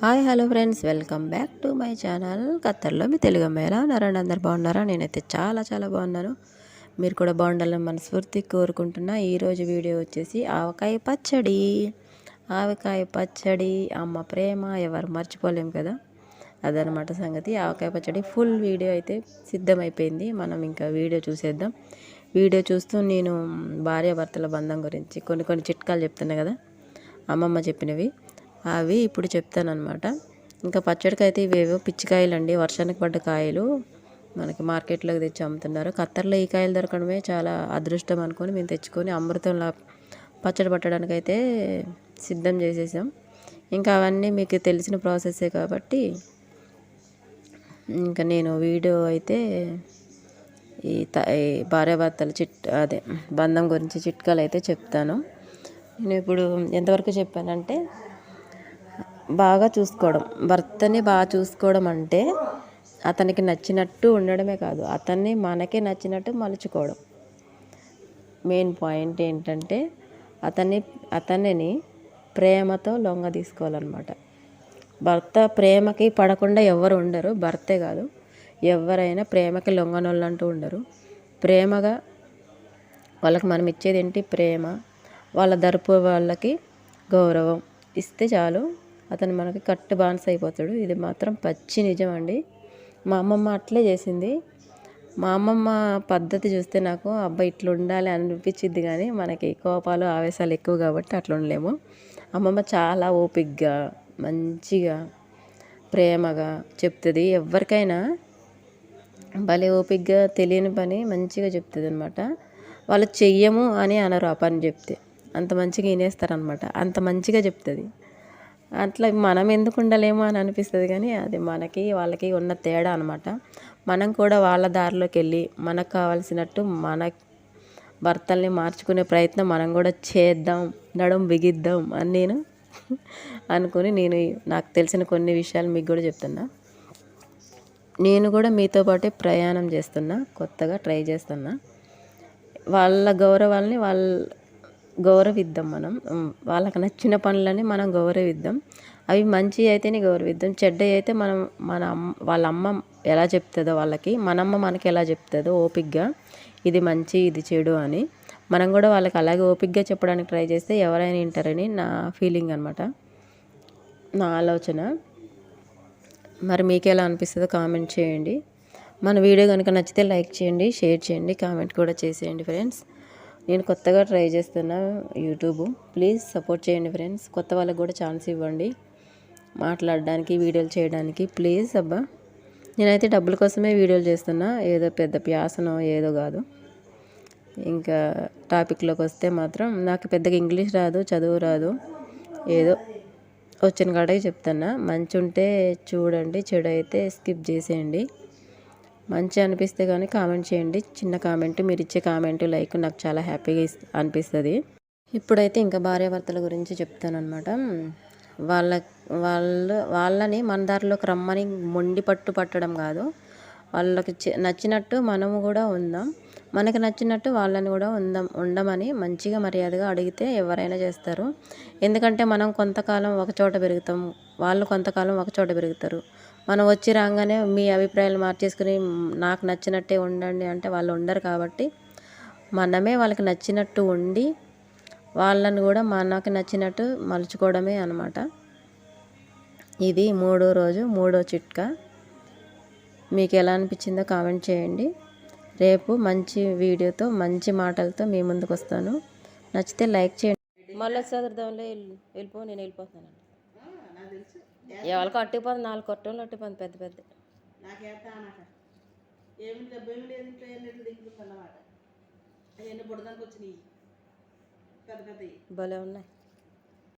Hi hello friends. Welcome back to my channel. ఖత్తర్లో మీ తెలుగు అమ్మాయిలా ఉన్నారండి అందరు బాగున్నారా? నేనైతే చాలా చాలా బాగున్నాను. మీరు కూడా బాగుండాలని మనస్ఫూర్తి కోరుకుంటున్నా. ఈరోజు వీడియో వచ్చేసి ఆవకాయ పచ్చడి. ఆవకాయ పచ్చడి. అమ్మ ప్రేమ ఎవరు మర్చిపోలేము కదా? అదనమాట సంగతి. ఆవకాయ పచ్చడి ఫుల్ వీడియో అయితే సిద్ధమైపోయింది. మనం ఇంకా వీడియో చూసేద్దాం. వీడియో చూస్తూ నేను భార్యాభర్తల బంధం గురించి కొన్ని కొన్ని చిట్కాలు చెప్తున్నా కదా? అమ్మమ్మ చెప్పినవి. అవి ఇప్పుడు చెప్తానమాట ఇంకా పచ్చడికైతే ఇవేవో పిచ్చికాయలు అండి వర్షానికి పడ్డ కాయలు మనకి మార్కెట్లోకి తెచ్చి అమ్ముతున్నారు. ఖత్తర్లో ఈ కాయలు దొరకడమే చాలా అదృష్టం అనుకొని మేము తెచ్చుకొని అమృతంలా పచ్చడి పట్టడానికి అయితే సిద్ధం చేసేసాం. ఇంకా అవన్నీ మీకు తెలిసిన ప్రాసెసే కాబట్టి ఇంకా నేను వీడియో అయితే ఈ త ఈ భార్యాభర్తల చిట్ అదే బంధం గురించి చిట్కాలు అయితే చెప్తాను. నేను ఇప్పుడు ఎంతవరకు చెప్పానంటే బాగా చూసుకోవడం. భర్తని బాగా చూసుకోవడం అంటే అతనికి నచ్చినట్టు ఉండడమే కాదు. అతన్ని మనకే నచ్చినట్టు మలుచుకోవడం. మెయిన్ పాయింట్ ఏంటంటే అతన్ని అతనిని ప్రేమతో లొంగ తీసుకోవాలన్నమాట. భర్త ప్రేమకి పడకుండా ఎవరు ఉండరు. భర్తే కాదు. ఎవరైనా ప్రేమకి లొంగనోళ్ళు అంటూ ఉండరు. ప్రేమగా వాళ్ళకి మనం ఇచ్చేది ఏంటి ప్రేమ. వాళ్ళ దరుపు వాళ్ళకి గౌరవం. ఇస్తే చాలు. అతను మనకి కట్టు బాన్స్ అయిపోతాడు. ఇది మాత్రం పచ్చి నిజం అండి. మా అమ్మమ్మ అట్లే చేసింది. మా అమ్మమ్మ పద్ధతి చూస్తే నాకు అబ్బాయి ఇట్లా ఉండాలి అనిపించింది కానీ మనకి కోపాలు ఆవేశాలు ఎక్కువ కాబట్టి అట్లా ఉండలేము. అమ్మమ్మ చాలా ఓపిగ్గా మంచిగా ప్రేమగా చెప్తుంది. ఎవరికైనా భలే ఓపిగ్గా తెలియని పని మంచిగా చెప్తుంది అనమాట వాళ్ళు చెయ్యము అని అనరు ఆ పని చెప్తే. అంత మంచిగా వినేస్తారనమాట అంత మంచిగా చెప్తుంది. అట్లా మనం ఎందుకు ఉండలేమో అని అనిపిస్తుంది కానీ అది మనకి వాళ్ళకి ఉన్న తేడా అనమాట మనం కూడా వాళ్ళ దారిలోకి వెళ్ళి మనకు కావాల్సినట్టు మన భర్తల్ని మార్చుకునే ప్రయత్నం మనం కూడా చేద్దాం నడుం బిగిద్దాం అని నేను అనుకుని నేను నాకు తెలిసిన కొన్ని విషయాలు మీకు కూడా చెప్తున్నా. నేను కూడా మీతో పాటే ప్రయాణం చేస్తున్నా కొత్తగా ట్రై చేస్తున్నా. వాళ్ళ గౌరవాల్ని వాళ్ళ గౌరవిద్దాం మనం. వాళ్ళకి నచ్చిన పనులని మనం గౌరవిద్దాం. అవి మంచి అయితేనే గౌరవిద్దాం. చెడ్డ అయితే మనం మన వాళ్ళ అమ్మ ఎలా చెప్తుందో వాళ్ళకి మనమ్మ మనకి ఎలా చెప్తుందో ఓపిక్గా ఇది మంచి ఇది చెడు అని. మనం కూడా వాళ్ళకి అలాగే ఓపిక్గా చెప్పడానికి ట్రై చేస్తే ఎవరైనా వింటారని నా ఫీలింగ్ అనమాట నా ఆలోచన. మరి మీకు ఎలా అనిపిస్తుందో కామెంట్ చేయండి. మన వీడియో కనుక నచ్చితే లైక్ చేయండి షేర్ చేయండి కామెంట్ కూడా చేసేయండి ఫ్రెండ్స్. నేను కొత్తగా ట్రై చేస్తున్న యూట్యూబ్. ప్లీజ్ సపోర్ట్ చేయండి ఫ్రెండ్స్. కొత్త వాళ్ళకి కూడా ఛాన్స్ ఇవ్వండి. మాట్లాడడానికి వీడియోలు చేయడానికి. ప్లీజ్ అబ్బా. నేనైతే డబ్బుల కోసమే వీడియోలు చేస్తున్నా. ఏదో పెద్ద ప్యాసనో ఏదో కాదు. ఇంకా టాపిక్లోకి వస్తే మాత్రం నాకు పెద్దగా ఇంగ్లీష్ రాదు చదువు రాదు. ఏదో వచ్చిన కాడకి చెప్తున్నా. మంచి ఉంటే చూడండి చెడు అయితే స్కిప్ చేసేయండి. మంచి అనిపిస్తే కానీ కామెంట్ చేయండి. చిన్న కామెంట్ మీరు ఇచ్చే కామెంట్ లైక్ నాకు చాలా హ్యాపీగా అనిపిస్తుంది. ఇప్పుడైతే ఇంకా భార్యాభర్తల గురించి చెప్తానమాట వాళ్ళ వాళ్ళు వాళ్ళని మన దారిలోకి రమ్మని మొండి పట్టు పట్టడం కాదు. వాళ్ళకి నచ్చినట్టు మనము కూడా ఉందాం. మనకు నచ్చినట్టు వాళ్ళని కూడా ఉందాం ఉండమని మంచిగా మర్యాదగా అడిగితే ఎవరైనా చేస్తారు. ఎందుకంటే మనం కొంతకాలం ఒక చోట పెరుగుతాం. వాళ్ళు కొంతకాలం ఒక చోట పెరుగుతారు. మనం వచ్చి రాగానే మీ అభిప్రాయాలు మార్చేసుకుని నాకు నచ్చినట్టే ఉండండి అంటే వాళ్ళు ఉండరు కాబట్టి మనమే వాళ్ళకి నచ్చినట్టు ఉండి వాళ్ళని కూడా మనకి నచ్చినట్టు మలుచుకోవడమే అనమాట ఇది మూడో రోజు మూడో చిట్కా. మీకు ఎలా అనిపించిందో కామెంట్ చేయండి. రేపు మంచి వీడియోతో మంచి మాటలతో మీ ముందుకు వస్తాను నచ్చితే లైక్ చేయండి. మళ్ళీ చదువుదాంలో వెళ్ళిపో నేను వెళ్ళిపోతానండి. ఎవరికి అట్టిపోతుంది నాలుగు కొట్టంలో అట్టిపోతుంది పెద్ద పెద్ద. ఏమి లేదు ఇంట్లో ఏం లేదు దిగుతుంది అన్నమాట అవన్నీ బుడదానికి వచ్చినాయి పెద్ద పెద్దవి భలే ఉన్నాయి.